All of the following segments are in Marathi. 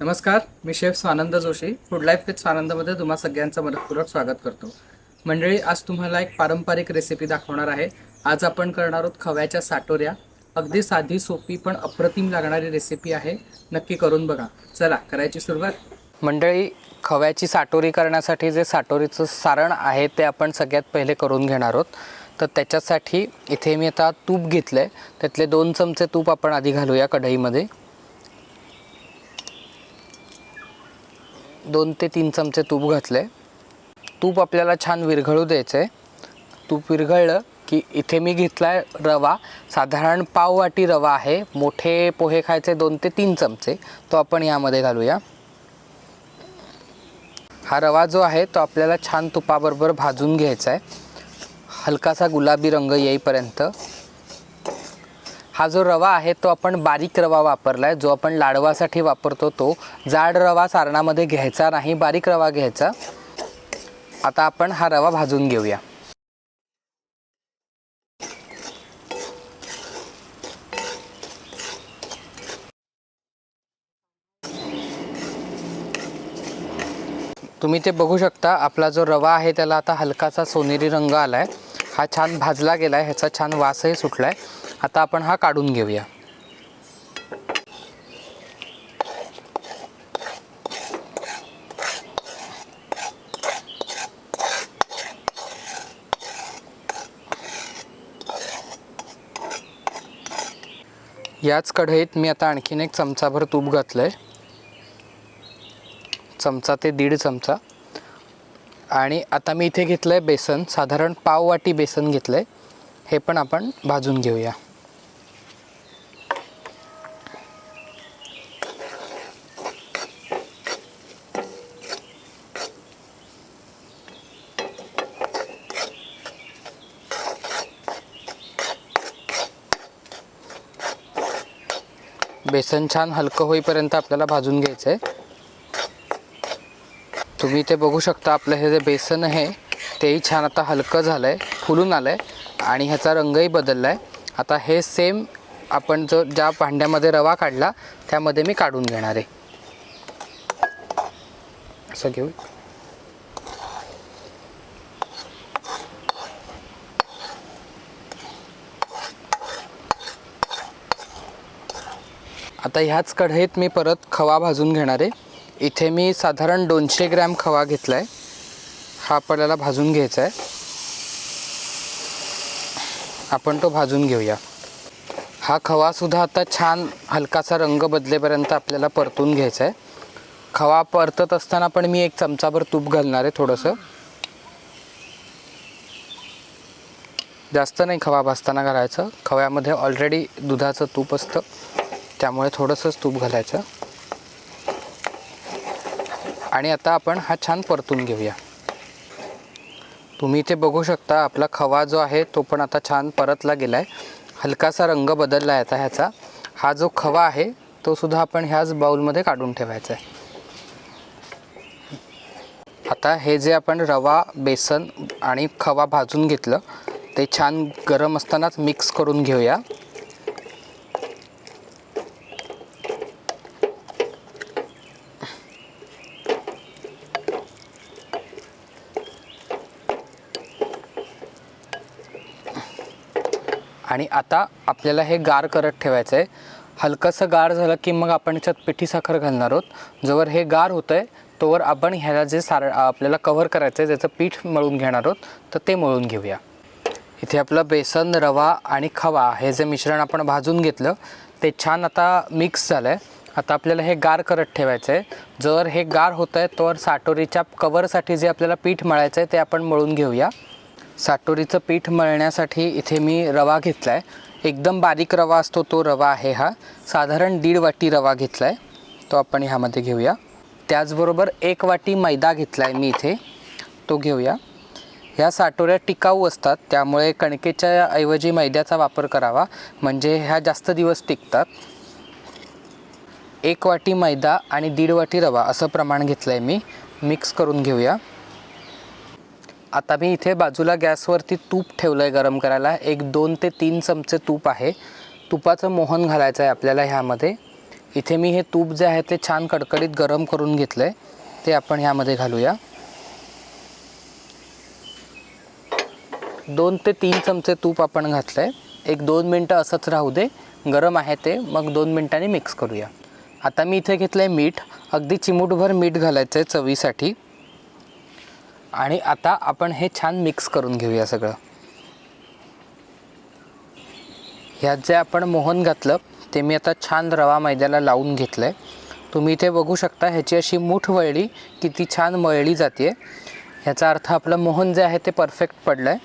नमस्कार मी chef Swanand Joshi. Food life with स्वानंदमध्ये तुम्हा सगळ्यांचं मनपूर्वक स्वागत करतो. मंडळी आज तुम्हाला एक पारंपरिक रेसिपी दाखवणार आहे. आज आपण करणार आहोत खव्याच्या साटोऱ्या. अगदी साधी सोपी पण अप्रतिम लागणारी रेसिपी आहे. नक्की करून बघा. चला करायची सुरुवात. मंडळी खव्याची साटोरी करण्यासाठी जे साटोरीचं सारण आहे ते आपण सगळ्यात पहिले करून घेणार आहोत. तर त्याच्यासाठी इथे मी आता तूप घेतलं आहे त्यातले दोन चमचे तूप आपण आधी घालूया कढईमध्ये. दोन ते तीन चमचे तूप घातले. तूप आपल्याला छान विरघळू द्यायचं आहे तूप विरघळलं की इथे मी घेतला आहे रवा. साधारण पाव वाटी रवा आहे. मोठे पोहे खायचे दोन ते तीन चमचे. तो आपण यामध्ये घालूया. हा रवा जो आहे तो आपल्याला छान तुपाबरोबर भाजून घ्यायचा आहे हलकासा गुलाबी रंग येईपर्यंत. हा जो रवा आहे तो आपण बारीक रवा वापरला आहे जो आपण लाडवासाठी वापरतो तो. जाड रवा सारणामध्ये घ्यायचा नाही बारीक रवा घ्यायचा. आता आपण हा रवा भाजून घेऊया. तुम्ही ते बघू शकता आपला जो रवा आहे त्याला आता हलकासा सोनेरी रंग आला आहे हा छान भाजला गेला आहे ह्याचा छान वासही सुटला आहे आता आपण हा काढून घेऊया. याच कढईत मी आता आणखीन एक चमचाभर तूप घातलं आहे चमचा ते दीड चमचा. आणि आता मी इथे घेतलं आहे बेसन साधारण पाव वाटी बेसन घेतलं आहे हे पण आपण भाजून घेऊया. बेसन छान हलकं होईपर्यंत आपल्याला भाजून घ्यायचं आहे तुम्ही इथे बघू शकता आपलं हे जे बेसन आहे तेही छान आता हलकं झालं आहे फुलून आलं आहे आणि ह्याचा रंगही बदलला आहे आता हे सेम आपण जो ज्या भांड्यामध्ये रवा काढला त्यामध्ये मी काढून घेणार आहे. असं घेऊ. आता ह्याच कढईत मी परत खवा भाजून घेणार आहे. इथे मी साधारण दोनशे ग्रॅम खवा घेतला आहे हा आपल्याला भाजून घ्यायचा आहे आपण तो भाजून घेऊया. हा खवासुद्धा आता छान हलकासा रंग बदलेपर्यंत आपल्याला परतून घ्यायचा आहे खवा परतत असताना पण मी एक चमचाभर तूप घालणार आहे थोडंसं. जास्त नाही खवा भाजताना घालायचं. खव्यामध्ये ऑलरेडी दुधाचं तूप असतं. त्यामुळे थोडंसंच तूप घालायचं. आणि आता आपण हा छान परतून घेऊया. तुम्ही इथे बघू शकता आपला खवा जो आहे तो पण आता छान परतला गेला आहे हलकासा रंग बदलला आहे आता ह्याचा. हा जो खवा आहे तो सुद्धा आपण ह्याच बाऊलमध्ये काढून ठेवायचा आहे. आता हे जे आपण रवा बेसन आणि खवा भाजून घेतलं ते छान गरम असतानाच मिक्स करून घेऊया. आणि आता आपल्याला हे गार करत ठेवायचं आहे हलकंसं गार झालं की मग आपण याच्यात पिठी साखर घालणार आहोत. जोवर हे गार होतं आहे तोवर आपण ह्याला जे सार आपल्याला कव्हर करायचं आहे ज्याचं पीठ मळून घेणार आहोत तर ते मळून घेऊया. इथे आपलं बेसन रवा आणि खवा हे जे मिश्रण आपण भाजून घेतलं ते छान आता मिक्स झालं आहे आता आपल्याला हे गार करत ठेवायचं आहे जर हे गार होतं आहे तर साटोरीच्या कवरसाठी जे आपल्याला पीठ मळायचं आहे ते आपण मळून घेऊया. साटोरीचं पीठ मळण्यासाठी इथे मी रवा घेतला आहे एकदम बारीक रवा असतो तो रवा आहे हा. साधारण दीड वाटी रवा घेतला आहे तो आपण ह्यामध्ये घेऊया. त्याचबरोबर एक वाटी मैदा घेतला आहे मी इथे. तो घेऊया. ह्या साटोऱ्या टिकाऊ असतात त्यामुळे कणकेच्या ऐवजी मैद्याचा वापर करावा. म्हणजे ह्या जास्त दिवस टिकतात. एक वाटी मैदा आणि दीड वाटी रवा असं प्रमाण घेतलं आहे मी. मिक्स करून घेऊया. आता मी इथे बाजूला गॅसवरती तूप ठेवलं आहे गरम करायला. एक दोन ते तीन चमचे तूप आहे. तुपाचं मोहन घालायचं आहे आपल्याला ह्यामध्ये. इथे मी हे तूप जे आहे ते छान कडकडीत गरम करून घेतलं आहे ते आपण ह्यामध्ये घालूया. दोन ते तीन चमचे तूप आपण घातलं आहे एक दोन मिनटं असंच राहू दे. गरम आहे ते. मग दोन मिनटांनी मिक्स करूया. आता मी इथे घेतलं आहे मीठ. अगदी चिमूटभर मीठ घालायचं आहे चवीसाठी. आणि आता आपण हे छान मिक्स करून घेऊया सगळं. ह्यात जे आपण मोहन घातलं ते मी आता छान रवा मैद्याला लावून घेतलं आहे तुम्ही इथे बघू शकता ह्याची अशी मूठ वळली की ती छान मळली जाते ह्याचा अर्थ आपलं मोहन जे आहे ते परफेक्ट पडलं आहे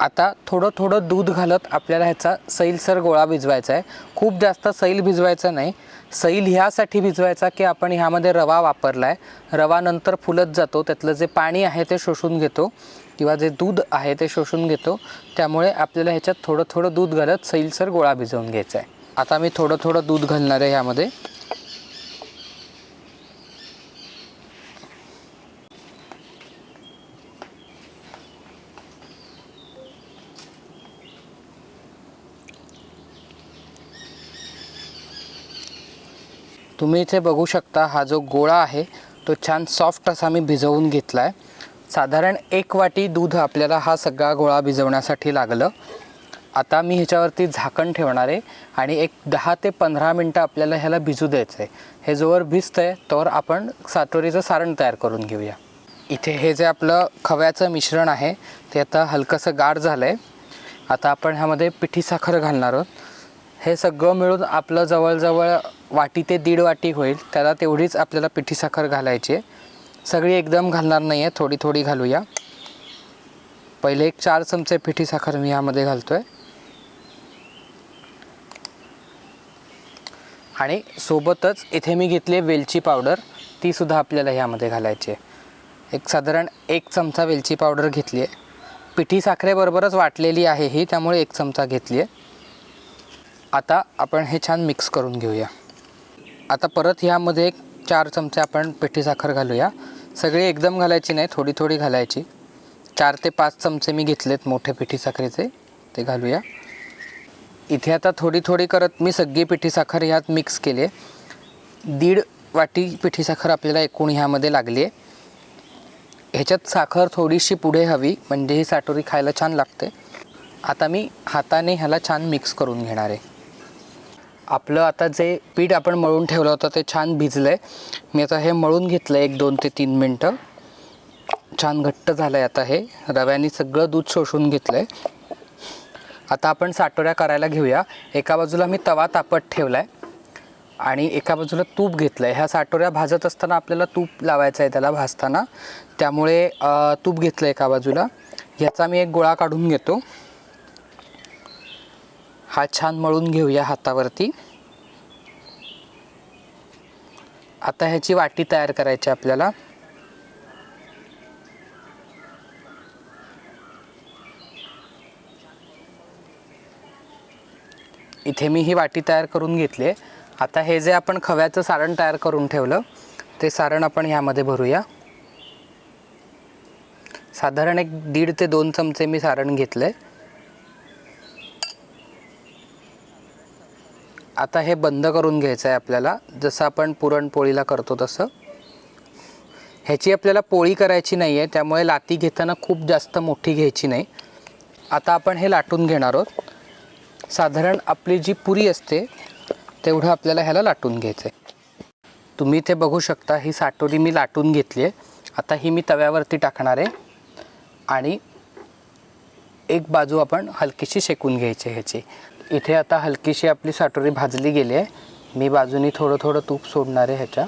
आता थोडं थोडं दूध घालत आपल्याला ह्याचा सैलसर गोळा भिजवायचा आहे. खूप जास्त सैल भिजवायचा नाही. सैल ह्यासाठी भिजवायचा की आपण ह्यामध्ये रवा वापरला आहे रवा नंतर फुलत जातो. त्यातलं जे पाणी आहे ते शोषून घेतो किंवा जे दूध आहे ते शोषून घेतो. त्यामुळे आपल्याला ह्याच्यात थोडं थोडं दूध घालत सैलसर गोळा भिजवून घ्यायचा आहे. आता मी थोडं थोडं दूध घालणार आहे ह्यामध्ये. तुम्ही इथे बघू शकता हा जो गोळा आहे तो छान सॉफ्ट असा मी भिजवून घेतला आहे साधारण एक वाटी दूध आपल्याला हा सगळा गोळा भिजवण्यासाठी लागलं. आता मी ह्याच्यावरती झाकण ठेवणार आहे आणि एक दहा ते पंधरा मिनटं आपल्याला ह्याला भिजू द्यायचं आहे हे जोवर भिजतं आहे तोवर आपण सातोरीचं सारण तयार करून घेऊया. इथे हे जे आपलं खव्याचं मिश्रण आहे ते आता हलकंसं गाढ झालं आहे आता आपण ह्यामध्ये पिठी साखर घालणार आहोत. हे सगळं मिळून आपलं जवळजवळ वाटी ते दीड वाटी होईल. त्याला तेवढीच आपल्याला पिठी साखर घालायची आहे. सगळी एकदम घालणार नाही आहे थोडी थोडी घालूया. पहिले एक चार चमचे पिठी साखर मी यामध्ये घालतो आहे आणि सोबतच इथे मी घेतली आहे वेलची पावडर. तीसुद्धा आपल्याला ह्यामध्ये घालायची आहे. एक साधारण एक चमचा वेलची पावडर घेतली आहे. पिठी साखरेबरोबरच वाटलेली आहे ही त्यामुळे एक चमचा घेतली आहे. आता आपण हे छान मिक्स करून घेऊया. आता परत ह्यामध्ये एक चार चमचे आपण पिठी साखर घालूया. सगळी एकदम घालायची नाही थोडी थोडी घालायची. चार ते पाच चमचे मी घेतलेत मोठे पिठी साखरेचे ते घालूया. इथे आता थोडी थोडी करत मी सगळी पिठी साखर ह्यात मिक्स केली आहे. दीड वाटी पिठी साखर आपल्याला एकूण ह्यामध्ये लागली आहे. ह्याच्यात साखर थोडीशी पुढे हवी म्हणजे ही साटोरी खायला छान लागते. आता मी हाताने ह्याला छान मिक्स करून घेणार आहे. आपलं आता जे पीठ आपण मळून ठेवलं होतं ते छान भिजलं आहे मी आता हे मळून घेतलं आहे एक दोन ते तीन मिनटं. छान घट्ट झालं आहे आता हे. रव्याने सगळं दूध शोषून घेतलं आहे आता आपण साटोऱ्या करायला घेऊया. एका बाजूला मी तवा तापत ठेवला आहे आणि एका बाजूला तूप घेतलं आहे ह्या साटोऱ्या भाजत असताना आपल्याला तूप लावायचं आहे त्याला भाजताना. त्यामुळे तूप घेतलं आहे एका बाजूला. ह्याचा मी एक गोळा काढून घेतो. हा छान मळून घेऊया हातावरती. आता ह्याची वाटी तयार करायची आपल्याला. इथे मी ही वाटी तयार करून घेतली आहे. आता हे जे आपण खव्याचं सारण तयार करून ठेवलं ते सारण आपण ह्यामध्ये भरूया. साधारण एक दीड ते दोन चमचे मी सारण घेतलं आहे आता हे बंद करून घ्यायचं आहे आपल्याला. जसं आपण पुरणपोळीला करतो तसं. ह्याची आपल्याला पोळी करायची नाही आहे त्यामुळे लाती घेताना खूप जास्त मोठी घ्यायची नाही. आता आपण हे लाटून घेणार आहोत. साधारण आपली जी पुरी असते तेवढं आपल्याला ह्याला लाटून घ्यायचं आहे तुम्ही इथे बघू शकता ही साटोरी मी लाटून घेतली आहे. आता ही मी तव्यावरती टाकणार आहे. आणि एक बाजू आपण हलकीशी शेकून घ्यायची ह्याची. इथे आता हलकीशी आपली साटोरी भाजली गेली आहे. मी बाजूनी थोडं थोडं तूप सोडणार आहे ह्याच्या.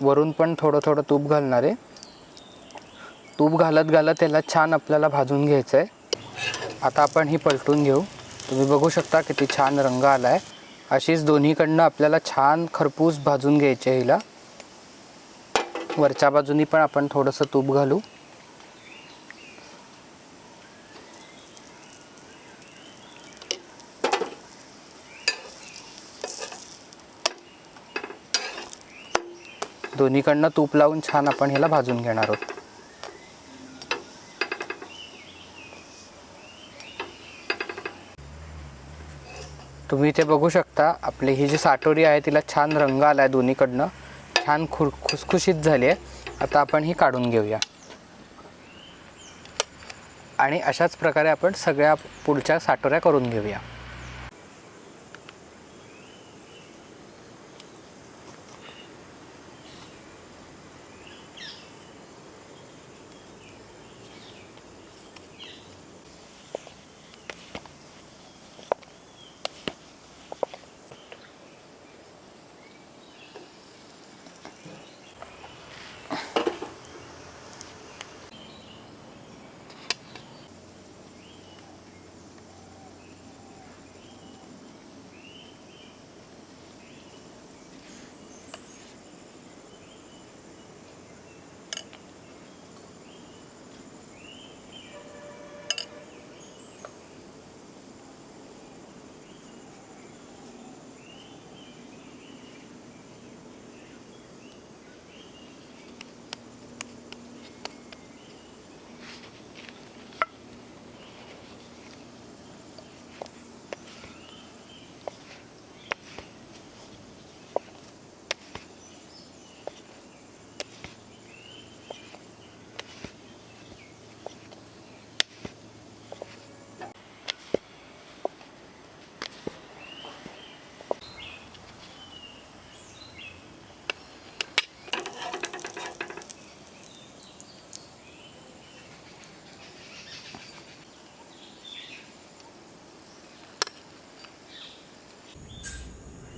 वरून पण थोडं थोडं तूप घालणार आहे. तूप घालत घालत त्याला छान आपल्याला भाजून घ्यायचं आहे. आता आपण ही पलटून घेऊ. तुम्ही बघू शकता किती छान रंग आला आहे अशीच दोन्हीकडनं आपल्याला छान खरपूस भाजून घ्यायची आहे हिला. वरच्या बाजूनी पण आपण थोडंसं तूप घालू. दोन्हीकडनं तूप लावून छान आपण ह्याला भाजून घेणार आहोत. तुम्ही इथे बघू शकता आपली ही जी साटोरी आहे तिला छान रंग आला आहे दोन्हीकडनं. छान खु खुसखुशीत झाली आहे. आता आपण ही काढून घेऊया. आणि अशाच प्रकारे आपण सगळ्या पुढच्या साटोऱ्या करून घेऊया.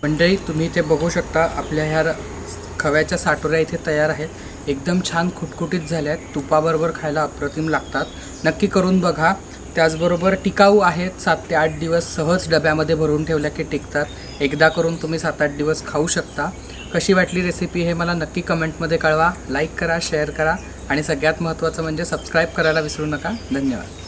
मंडळी तुम्ही इथे बघू शकता आपल्या ह्या र- खव्याच्या साटोऱ्या इथे तयार आहेत. एकदम छान खुटखुटीत झाल्या आहेत तुपाबरोबर खायला अप्रतिम लागतात. नक्की करून बघा. त्याचबरोबर टिकाऊ आहेत. सात ते आठ दिवस सहज डब्यामध्ये भरून ठेवल्या की टिकतात. एकदा करून तुम्ही सात आठ दिवस खाऊ शकता. कशी वाटली रेसिपी हे मला नक्की कमेंटमध्ये कळवा. लाईक करा शेअर करा. आणि सगळ्यात महत्त्वाचं म्हणजे सबस्क्राईब करायला विसरू नका. धन्यवाद.